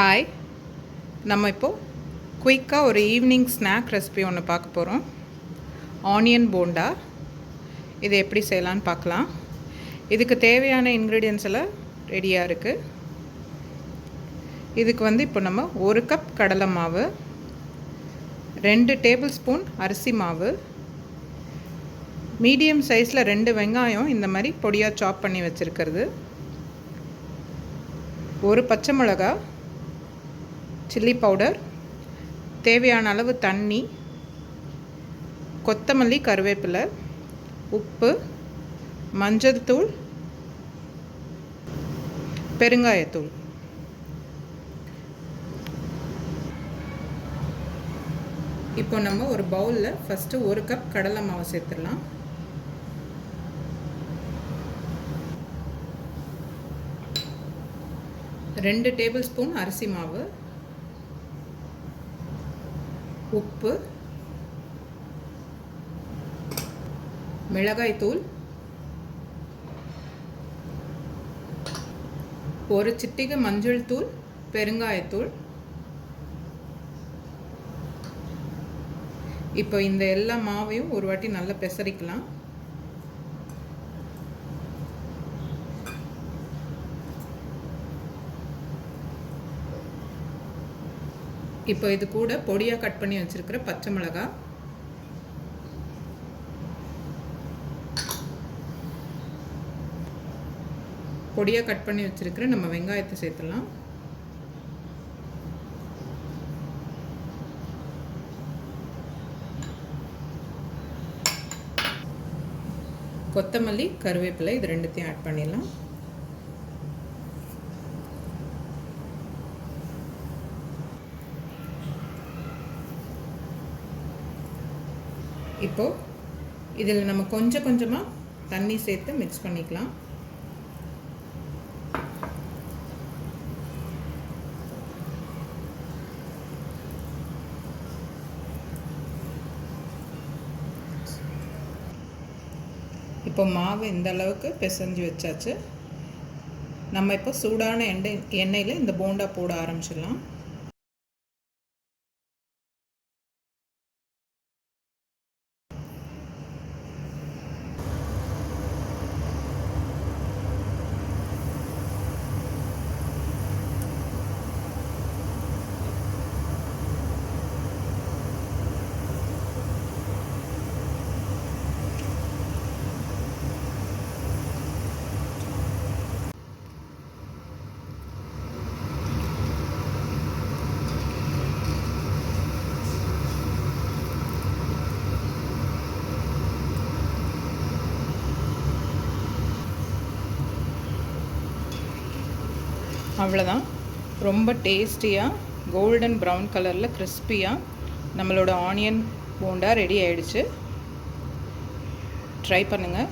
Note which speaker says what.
Speaker 1: Hi நம்ம இப்போது குயிக்காக ஒரு ஈவினிங் ஸ்நாக் ரெசிபி ஒன்று பார்க்க போகிறோம் ஆனியன் போண்டா. இது எப்படி செய்யலான்னு பார்க்கலாம். இதுக்கு தேவையான இன்க்ரீடியன்ஸ் எல்லாம் ரெடியாக இருக்குது இதுக்கு வந்து இப்போ நம்ம ஒரு கப் கடலை மாவு ரெண்டு டேபிள் ஸ்பூன் அரிசி மாவு மீடியம் சைஸில் ரெண்டு வெங்காயம் இந்த மாதிரி பொடியாக சாப் பண்ணி வச்சுருக்கிறது. ஒரு பச்சை மிளகா சில்லி பவுடர் தேவையான அளவு தண்ணி கொத்தமல்லி கருவேப்பிலை உப்பு மஞ்சள் தூள் பெருங்காயத்தூள். இப்போ நம்ம ஒரு பவுலில் ஃபஸ்ட்டு ஒரு கப் கடலை மாவு சேர்த்துடலாம். ரெண்டு டேபிள் ஸ்பூன் அரிசி மாவு. உப்பு மிளகாய்த்தூள் ஒரு சிட்டிகை மஞ்சள் தூள் பெருங்காயத்தூள் இப்போ இந்த எல்லா மாவையும் ஒரு வாட்டி நல்லா பெசரிக்கலாம். இப்போ இது கூட பொடியாக கட் பண்ணி வச்சுருக்கிற பச்சை மிளகா. பொடியாக கட் பண்ணி வச்சுருக்கிற நம்ம வெங்காயத்தை சேர்த்துலாம் கொத்தமல்லி கருவேப்பிலை இது ரெண்டுத்தையும் ஆட் பண்ணிடலாம். இப்போது இதில் நம்ம கொஞ்சம் கொஞ்சமாக தண்ணி சேர்த்து மிக்ஸ் பண்ணிக்கலாம். இப்போ மாவு இந்த அளவுக்கு பிசைஞ்சு வச்சாச்சு. நம்ம இப்போ சூடான எண்ணெய் எண்ணெயில் இந்த போண்டா போட ஆரம்பிச்சிடலாம். அவ்வளோதான் ரொம்ப டேஸ்டியாக கோல்டன் ப்ரௌன் கலரில் கிறிஸ்பியாக நம்மளோட ஆனியன் போண்டா ரெடி ஆயிடுச்சு. ட்ரை பண்ணுங்கள்